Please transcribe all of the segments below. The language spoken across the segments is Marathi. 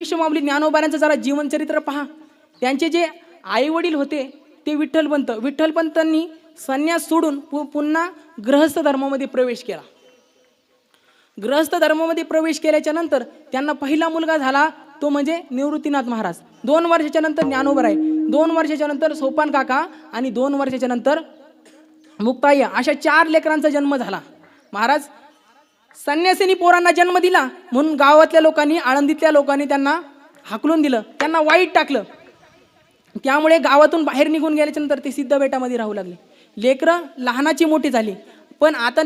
विश्वमाऊली ज्ञानोबारांचं जरा जीवनचरित्र पहा. त्यांचे जे आई वडील होते ते विठ्ठलपंत विठ्ठलपंतांनी संन्यास सोडून पु पुन्हा गृहस्थ धर्मामध्ये प्रवेश केला. ग्रहस्थ धर्मामध्ये प्रवेश केल्याच्यानंतर त्यांना पहिला मुलगा झाला तो म्हणजे निवृत्तीनाथ महाराज. दोन वर्षाच्या नंतर ज्ञानोबर आहे दोन वर्षाच्या नंतर सोपान काका आणि दोन वर्षाच्या नंतर मुक्ताई. अशा चार लेकरांचा जन्म झाला. महाराज संन्यासिनी पोरांना जन्म दिला म्हणून गावातल्या लोकांनी आळंदीतल्या लोकांनी त्यांना हाकलून दिलं. त्यांना वाईट टाकलं. त्यामुळे गावातून बाहेर निघून गेल्याच्यानंतर ते सिद्ध बेटामध्ये राहू लागले. लेकरं लहानाची मोठी झाली. पण आता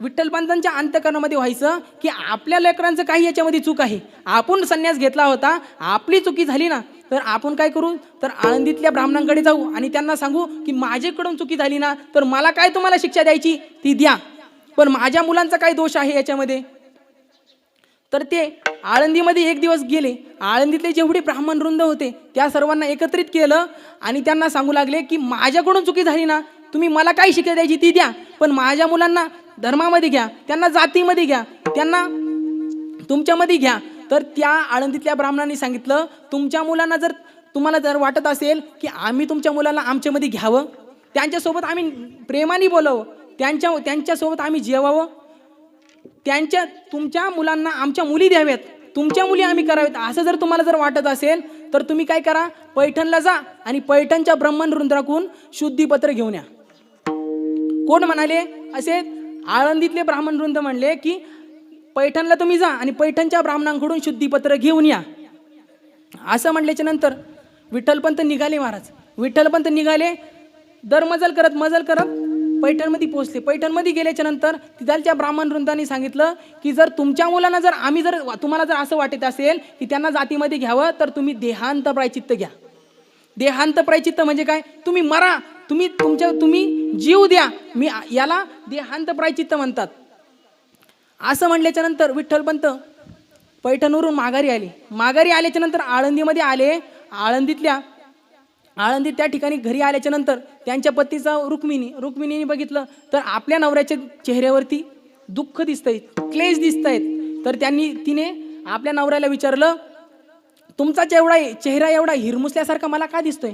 विठ्ठलपंतांच्या अंतकरणामध्ये व्हायचं की आपल्या लेकरांचं काही याच्यामध्ये चूक आहे. आपण संन्यास घेतला होता आपली चुकी झाली ना तर आपण काय करू? तर आळंदीतल्या ब्राह्मणांकडे जाऊ आणि त्यांना सांगू की माझ्याकडून चुकी झाली ना तर मला काय तुम्हाला शिक्षा द्यायची? ती द्या. पण माझ्या मुलांचा काय दोष आहे याच्यामध्ये? तर ते आळंदीमध्ये एक दिवस गेले. आळंदीतले जेवढे ब्राह्मण वृंद होते त्या सर्वांना एकत्रित केलं आणि त्यांना सांगू लागले की माझ्याकडून चुकी झाली ना तुम्ही मला काय शिक्षा द्यायची ती द्या पण माझ्या मुलांना धर्मामध्ये घ्या त्यांना जातीमध्ये घ्या त्यांना तुमच्यामध्ये घ्या. तर त्या आळंदीतल्या ब्राह्मणांनी सांगितलं तुमच्या मुलांना जर तुम्हाला जर वाटत असेल की आम्ही तुमच्या मुलाला आमच्यामध्ये घ्यावं त्यांच्यासोबत आम्ही प्रेमाने बोलावं त्यांच्या त्यांच्यासोबत आम्ही जेवावं. त्यांच्या तुमच्या मुलांना आमच्या मुली द्याव्यात. तुमच्या मुली आम्ही कराव्यात. असं जर तुम्हाला जर वाटत असेल तर तुम्ही काय करा पैठणला जा आणि पैठणच्या ब्रह्मण रुद्राकून शुद्धीपत्र घेऊन या. कोण म्हणाले? असे आळंदीतले ब्राह्मण वृंद म्हणले की पैठणला तुम्ही जा आणि पैठणच्या ब्राह्मणांकडून शुद्धीपत्र घेऊन या. असं म्हणल्याच्या नंतर विठ्ठलपंत निघाले महाराज. विठ्ठलपंत निघाले दर मजल करत मजल करत पैठणमध्ये पोहोचले. पैठणमध्ये गेल्याच्यानंतर तिथालच्या ब्राह्मण वृंदांनी सांगितलं की जर तुमच्या मुलांना जर आम्ही जर तुम्हाला जर असं वाटत असेल की त्यांना जातीमध्ये घ्यावं तर तुम्ही देहांत प्रायचित्त घ्या. देहांत प्रायचित्त म्हणजे काय? तुम्ही मरा. तुम्ही तुमच्या तुम्ही जीव द्या. मी याला देहांत प्रायचित्त म्हणतात. असं म्हणल्याच्या नंतर विठ्ठलपंत पैठणवरून माघारी आले. माघारी आल्याच्यानंतर आळंदीमध्ये आले. आळंदीतल्या आळंदी त्या ठिकाणी घरी आल्याच्यानंतर त्यांच्या पतीचा रुक्मिणी रुक्मिणीने बघितलं तर आपल्या नवऱ्याच्या चेहऱ्यावरती दुःख दिसत आहेत क्लेश दिसत आहेत तर त्यांनी तिने आपल्या नवऱ्याला विचारलं तुमचा जेवढा चेहरा एवढा हिरमुसल्यासारखा मला का दिसतोय?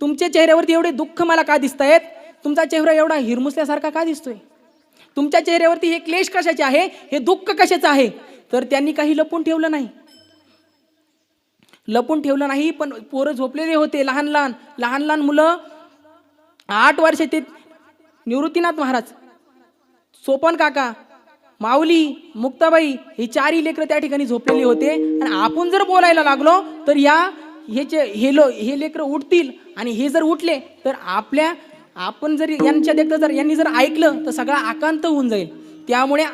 तुमच्या चेहऱ्यावरती एवढे दुःख मला का दिसत आहेत तुमचा चेहरा एवढा हिरमुसल्यासारखा का दिसतोय? तुमच्या चेहऱ्यावरती हे क्लेश कशाचे आहे? हे दुःख कशाचं आहे? तर त्यांनी काही लपून ठेवलं नाही. लपून ठेवलं नाही पण पोरं झोपलेले होते लहान लहान. लहान लहान मुलं आठ वर्ष ते निवृत्तीनाथ महाराज. सोपन काका माऊली मुक्ताबाई ही चारही लेकरं त्या ठिकाणी झोपलेली होते. आणि आपण जर बोलायला लागलो तर या हेचे हे लो हे लेकरं उठतील. आणि हे जर उठले तर आपल्या आपण जर यांच्या देखत जर यांनी जर ऐकलं तर सगळा आकांत होऊन जाईल. त्यामुळे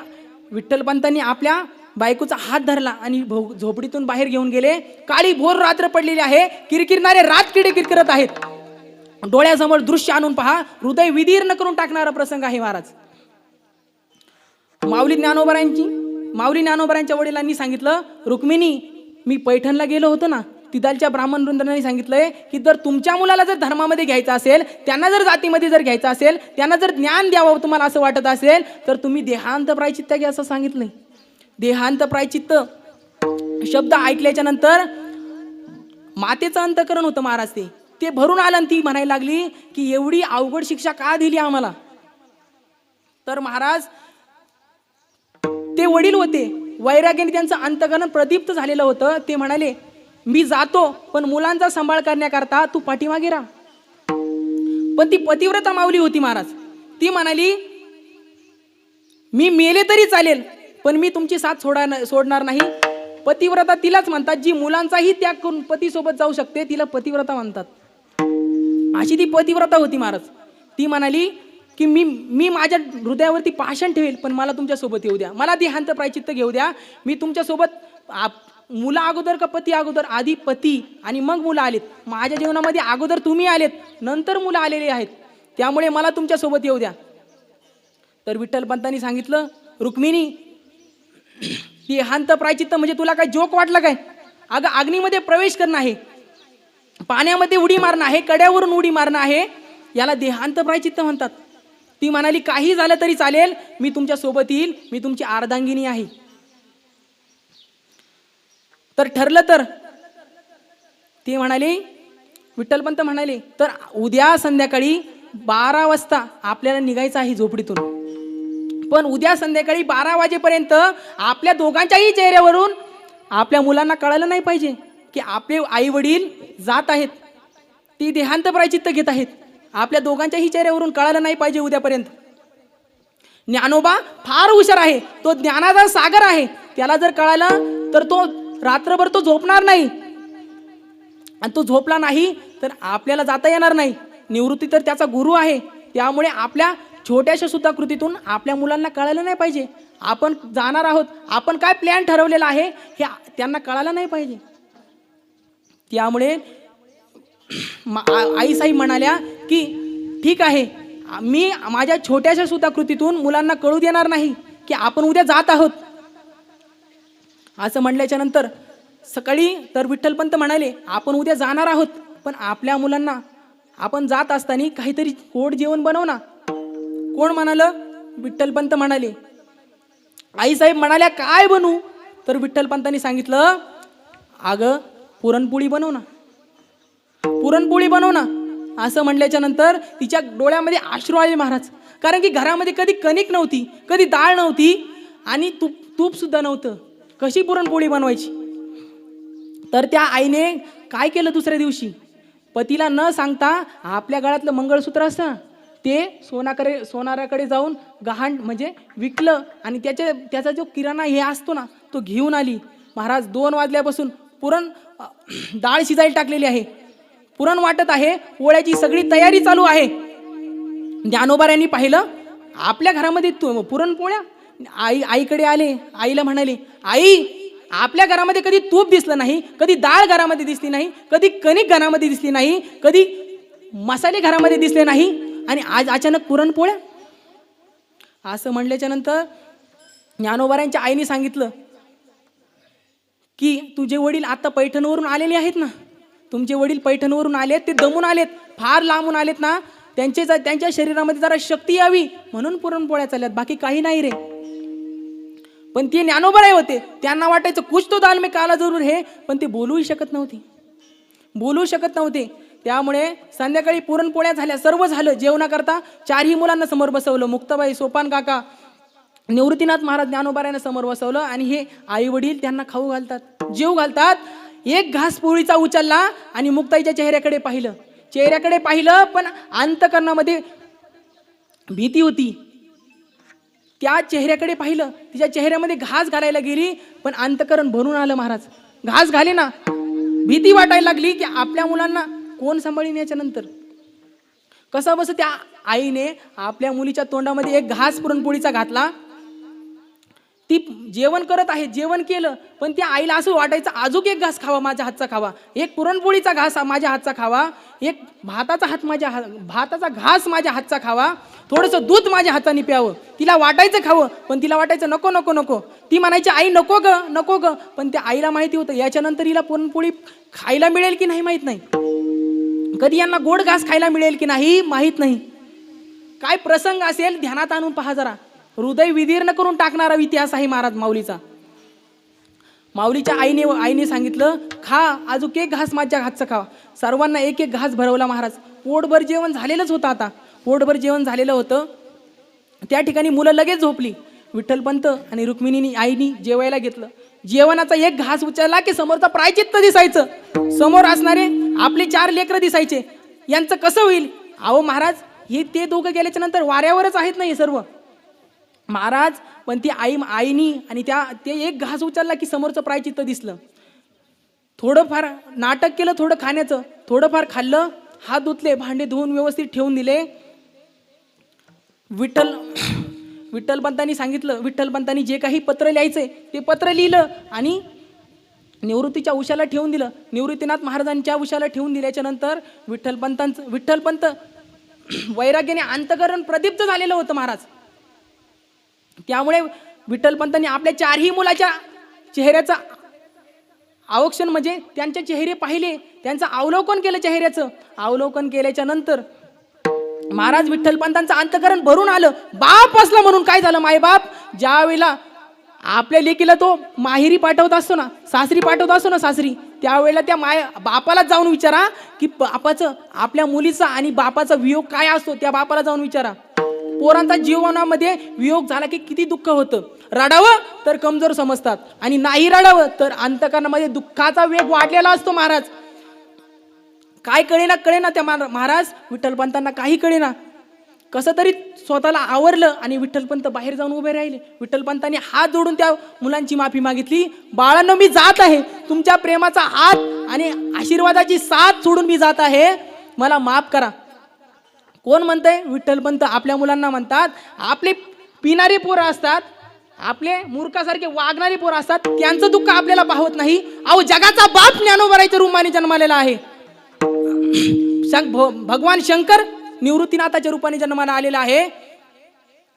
विठ्ठलपंतांनी आपल्या बायकोचा हात धरला आणि भो- झोपडीतून बाहेर घेऊन गेले. काळी भोर रात्र पडलेली आहे. किरकिरणारे रात किडे किरकिरत आहेत. डोळ्यासमोर दृश्य आणून पहा. हृदय विदीर्ण करून टाकणारा प्रसंग आहे महाराज. माऊली ज्ञानोबरांची माऊली ज्ञानोबरांच्या वडिलांनी सांगितलं रुक्मिणी मी पैठणला गेलो होतो ना तिथालच्या ब्राह्मण वृंदांनी सांगितलंय की जर तुमच्या मुलाला जर धर्मामध्ये घ्यायचं असेल त्यांना जर जातीमध्ये जर घ्यायचं असेल त्यांना जर ज्ञान द्यावं तुम्हाला असं वाटत असेल तर तुम्ही देहांत प्रायचित्त घ्या असं सांगितलंय. देहांत प्रायचित्त शब्द ऐकल्याच्या नंतर मातेचं अंतकरण होतं महाराज ते. ते भरून आलं आणि ती म्हणायला लागली की एवढी अवघड शिक्षा का दिली आम्हाला? तर महाराज ते वडील होते. वैराग्याने त्यांचं अंतकरण प्रदीप्त झालेलं होतं. ते म्हणाले मी जातो पण मुलांचा सांभाळ करण्याकरता तू पाठीमागे राहा. पण ती पतिव्रता मावली होती महाराज. ती म्हणाली मी मेले तरी चालेल पण मी तुमची साथ सोडा सोडणार नाही. पतिव्रता तिलाच म्हणतात जी मुलांचाही त्याग करून पतीसोबत जाऊ शकते तिला पतिव्रता म्हणतात. अशी ती पतिव्रता होती महाराज. ती म्हणाली की मी मी माझ्या हृदयावरती पाषण ठेवेल पण मला तुमच्यासोबत येऊ द्या. मला देहांत प्रायचित्त घेऊ द्या. मी तुमच्यासोबत आप- मुलं अगोदर का पती अगोदर? आधी पती आणि मग मुलं आलेत. माझ्या जीवनामध्ये अगोदर तुम्ही आलेत नंतर मुलं आलेले आहेत. त्यामुळे मला तुमच्यासोबत येऊ द्या. तर विठ्ठलपंतांनी सांगितलं रुक्मिणी देहांत प्रायचित्त म्हणजे तुला काय जोक वाटलं काय? अगं अग्नीमध्ये प्रवेश करणं आहे. पाण्यामध्ये उडी मारणं आहे कड्यावरून उडी मारणं आहे. याला देहांत प्रायचित्त म्हणतात. ती म्हणाली काही झालं तरी चालेल. मी तुमच्यासोबत येईल. मी तुमची अर्धांगिनी आहे. तर ठरलं तर ती म्हणाली विठ्ठलपंत म्हणाले तर उद्या संध्याकाळी बारा वाजता आपल्याला निघायचं आहे झोपडीतून. पण उद्या संध्याकाळी बारा वाजेपर्यंत आपल्या दोघांच्याही चेहऱ्यावरून आपल्या मुलांना कळायला नाही पाहिजे की आपले आई वडील जात आहेत. ती देहांत प्रायचित्त घेत आहेत. आपल्या दोघांच्याही चेहऱ्यावरून कळायला नाही पाहिजे उद्यापर्यंत. ज्ञानोबा फार हुशार आहे. तो ज्ञानाचा सागर आहे. त्याला जर कळालं तर तो रात्रभर तो झोपणार नाही. आणि तो झोपला नाही तर आपल्याला जाता येणार नाही. निवृत्ती तर त्याचा गुरु आहे. त्यामुळे आपल्या छोट्याशा सुद्धा कृतीतून आपल्या मुलांना कळायला नाही पाहिजे. आपण जाणार आहोत आपण काय प्लॅन ठरवलेला आहे हे त्यांना कळायला नाही पाहिजे. त्यामुळे आईसाई म्हणाल्या की ठीक आहे मी माझ्या छोट्याशा सुद्धा कृतीतून मुलांना कळू देणार नाही की आपण उद्या जात आहोत. असं म्हणल्याच्या नंतर सकाळी तर विठ्ठलपंत म्हणाले आपण उद्या जाणार आहोत पण आपल्या मुलांना आपण जात असताना काहीतरी गोड जेवण बनव ना. कोण म्हणालं? विठ्ठलपंत म्हणाले. आईसाहेब म्हणाल्या काय बनू? तर विठ्ठलपंतांनी सांगितलं अगं पुरणपोळी बनव ना. पुरणपोळी बनव ना. असं म्हणल्याच्या नंतर तिच्या डोळ्यामध्ये आश्रू आले महाराज. कारण की घरामध्ये कधी कणिक नव्हती कधी डाळ नव्हती आणि तूप तूप सुद्धा नव्हतं. कशी पुरणपोळी बनवायची? तर त्या आईने काय केलं दुसऱ्या दिवशी? पतीला न सांगता आपल्या गळ्यातलं मंगळसूत्र असतं ना, ते सोनाकडे सोनाराकडे जाऊन गहाण म्हणजे विकलं आणि त्याच्या त्याचा जो किराणा हे असतो ना तो घेऊन आली. महाराज दोन वाजल्यापासून पुरण डाळ शिजायला टाकलेली आहे. पुरण वाटत आहे पोळ्याची सगळी तयारी चालू आहे. ज्ञानोबाऱ्यांनी पाहिलं आपल्या घरामध्ये तू पुरणपोळ्या आई आईकडे आले आईला म्हणाले आई आपल्या घरामध्ये कधी तूप दिसलं नाही कधी डाळ घरामध्ये दिसली नाही कधी कणिक घरामध्ये दिसली नाही कधी मसाले घरामध्ये दिसले नाही आणि आज अचानक पुरणपोळ्या? असं म्हणल्याच्या नंतर ज्ञानोबारांच्या आईने सांगितलं की तुझे वडील आता पैठणवरून आलेले आहेत ना? तुमचे वडील पैठणवरून आलेत ते दमून आलेत फार लांबून आलेत ना? त्यांचे त्यांच्या शरीरामध्ये जरा शक्ती यावी म्हणून पुरणपोळ्या चालल्यात बाकी काही नाही रे. पण ते ज्ञानोबराय होते त्यांना वाटायचं कुछ तो दाल मी काला जरूर हे. पण ते बोलूही शकत नव्हते. बोलू शकत नव्हते. त्यामुळे संध्याकाळी पुरणपोळ्या झाल्या. सर्व झालं. जेवणाकरता चारही मुलांना समोर बसवलं. मुक्ताबाई सोपान काका निवृत्तीनाथ महाराज ज्ञानोबारायांना समोर बसवलं आणि हे आई वडील त्यांना खाऊ घालतात. जेव घालतात. एक घास पोळीचा उचलला आणि मुक्ताईच्या चेहऱ्याकडे पाहिलं. चेहऱ्याकडे पाहिलं पण अंतकरणामध्ये भीती होती. त्या चेहऱ्याकडे पाहिलं. तिच्या चेहऱ्यामध्ये घास घालायला गेली पण अंतकरण भरून आलं महाराज. घास घाले ना. भीती वाटायला लागली की आपल्या मुलांना कोण सांभाळीन याच्यानंतर? कसं बस त्या आईने आपल्या मुलीच्या तोंडामध्ये एक घास पुरणपोळीचा घातला? ती जेवण करत आहे जेवण केलं पण त्या आईला असं वाटायचं अजून एक घास खावा माझ्या हातचा खावा. एक पुरणपोळीचा घास माझ्या हातचा खावा. एक भाताचा हात माझ्या हा भाताचा घास माझ्या हातचा खावा. थोडंसं दूध माझ्या हाताने प्यावं. तिला वाटायचं खावं पण तिला वाटायचं नको नको नको. ती म्हणायची आई नको ग नको ग. पण त्या आईला माहिती होतं याच्यानंतर हिला पुरणपोळी खायला मिळेल की नाही माहीत नाही. कधी यांना गोड घास खायला मिळेल की नाही माहीत नाही. काय प्रसंग असेल ध्यानात आणून पहा जरा. हृदय विदीर्ण करून टाकणारा इतिहास आहे महाराज माऊलीचा. माऊलीच्या आईने आईने सांगितलं खा अजून एक घास माझ्या हातचा खावा. सर्वांना एक एक घास भरवला महाराज. पोटभर जेवण झालेलंच होतं आता. पोटभर जेवण झालेलं होतं. त्या ठिकाणी मुलं लगेच झोपली. विठ्ठलपंत आणि रुक्मिणीनी आईनी जेवायला घेतलं. जेवणाचा एक घास उचलला की समोरचा प्रायचित्त दिसायचं. समोर असणारे आपले चार लेकरं दिसायचे. यांचं कसं होईल? अहो महाराज हे ते दोघं गेल्याच्यानंतर वाऱ्यावरच आहेत ना हे सर्व. महाराज पण ती आई आईनी आणि त्या ते एक घास उचलला की समोरचं प्रायचित्त दिसलं. थोडंफार नाटक केलं थोडं खाण्याचं. थोडंफार खाल्लं हात धुतले भांडे धुवून व्यवस्थित ठेवून दिले. विठ्ठल विठ्ठलपंतांनी सांगितलं विठ्ठलपंतांनी जे काही पत्र लिहायचंय ते पत्र लिहिलं आणि निवृत्तीच्या उशाला ठेवून दिलं. निवृत्तीनाथ महाराजांच्या उशाला ठेवून दिल्याच्या नंतर विठ्ठलपंतांचं विठ्ठलपंत वैराग्याने अंतकरण प्रदीप्त झालेलं होतं महाराज. त्यामुळे विठ्ठलपंतांनी आपल्या चारही मुलाच्या चेहऱ्याचा अवक्षण म्हणजे त्यांचे चेहरे पाहिले त्यांचं अवलोकन केलं चेहऱ्याचं. अवलोकन केल्याच्यानंतर महाराज विठ्ठलपंतांचं अंतकरण भरून आलं. बाप असला म्हणून काय झालं मायबाप? ज्या वेळेला आपल्या लेकीला तो माहेरी पाठवत असतो ना सासरी पाठवत असतो ना सासरी त्यावेळेला त्या माय बापालाच जाऊन विचारा की बापाचं आपल्या मुलीचा आणि बापाचा वियोग काय असतो त्या बापाला जाऊन विचारा. पोरांचा जीवनामध्ये वियोग झाला की किती दुःख होतं. रडावं तर कमजोर समजतात आणि नाही रडावं तर अंतकरणामध्ये दुःखाचा वेग वाढलेला असतो महाराज. काय कळेना कळेना त्या महारा- महाराज विठ्ठलपंतांना काही कळेना. कसं तरी स्वतःला आवरलं आणि विठ्ठलपंत बाहेर जाऊन उभे राहिले. विठ्ठलपंतांनी हात जोडून त्या मुलांची माफी मागितली. बाळांनो मी जात आहे. तुमच्या प्रेमाचा हात आणि आशीर्वादाची साथ सोडून मी जात आहे. मला माफ करा. कोण म्हणतंय? विठ्ठलपंत आपल्या मुलांना म्हणतात आपले पिणारे पोरं असतात आपले मूर्खासारखे वागणारे पोरं असतात त्यांचं दुःख आपल्याला पाहत नाही. अहो जगाचा बाप ज्ञानोबरायच्या रुमाने जन्मालेला आहे. भगवान शंकर निवृत्तीनाथाच्या रूपाने जन्माला आलेला आहे.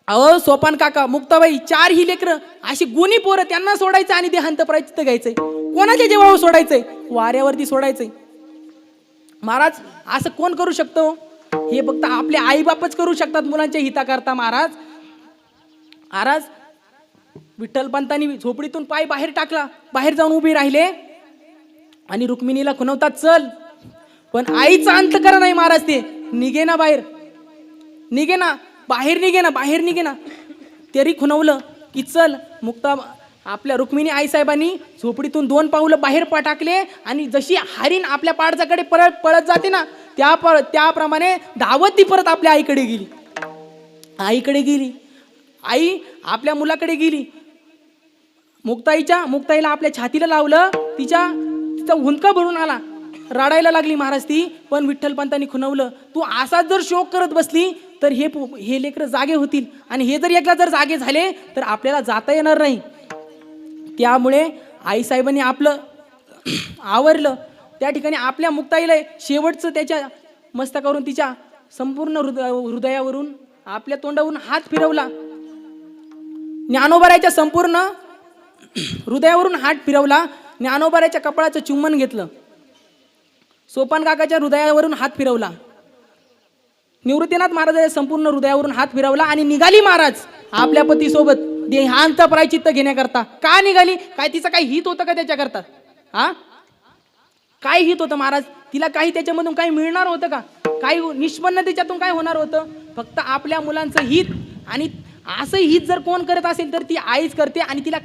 अहो सोपान काका मुक्ताबाई चार ही लेकरं अशी गुणी पोरं त्यांना सोडायचं आणि देहांत प्रायचित्त घ्यायचंय. कोणाच्या जेवावर सोडायचंय? वाऱ्यावरती सोडायचंय. महाराज असं कोण करू शकतो? हे फक्त आपले आईबापच करू शकतात मुलांच्या हिताकरता महाराज. महाराज विठ्ठलपंतांनी झोपडीतून पाय बाहेर टाकला बाहेर जाऊन उभे राहिले. आणि रुक्मिणीला खुनवतात चल पण आईचा अंत करा नाही महाराज ते. निघे ना बाहेर. निघे ना. बाहेर निघे ना बाहेर निघे ना. तरी खुनवलं की चल मुक्ता आपल्या रुक्मिणी आईसाहेबांनी झोपडीतून दोन पाऊलं बाहेर पा टाकले आणि जशी हरीण आपल्या पाडजाकडे पळत पळत जाते ना त्या प त्याप्रमाणे धावत ती परत आपल्या आईकडे गेली. आईकडे गेली. आई आपल्या मुलाकडे गेली. मुक्ताईच्या मुक्ताईला आपल्या छातीला लावलं तिच्या तिचा हुंदका भरून आला. रडायला लागली महाराज ती. पण विठ्ठलपंतांनी खुनवलं तू असाच जर शोक करत बसली तर हे पो- हे लेकरं जागे होतील. आणि हे जर एकदा जर जागे झाले तर आपल्याला जाता येणार नाही. त्यामुळे आईसाहेबांनी आपलं आवरलं. त्या ठिकाणी आपल्या मुक्ताईला शेवटचं त्याच्या मस्तकावरून तिच्या संपूर्ण हृदय हृदयावरून आपल्या तोंडावरून हात फिरवला. ज्ञानोबाराच्या संपूर्ण हृदयावरून हात फिरवला. ज्ञानोबाराच्या कपाळाचं चुंबन घेतलं. सोपान काकाच्या हृदयावरून हात फिरवला. निवृत्तीनाथ महाराजाच्या संपूर्ण हृदयावरून हात फिरवला आणि निघाली महाराज आपल्या पतीसोबत. देहांत प्रायचित्त घेण्याकरता. का निघाली? काय तिचं काही हित होतं का त्याच्याकरता? हा? काय हित होतं महाराज? तिला काही त्याच्यामधून काही मिळणार होतं का? काही निष्पन्न त्याच्यातून काय होणार होतं? फक्त आपल्या मुलांचं हित आणि असं हित जर कोण करत असेल तर ती आईच करते आणि तिला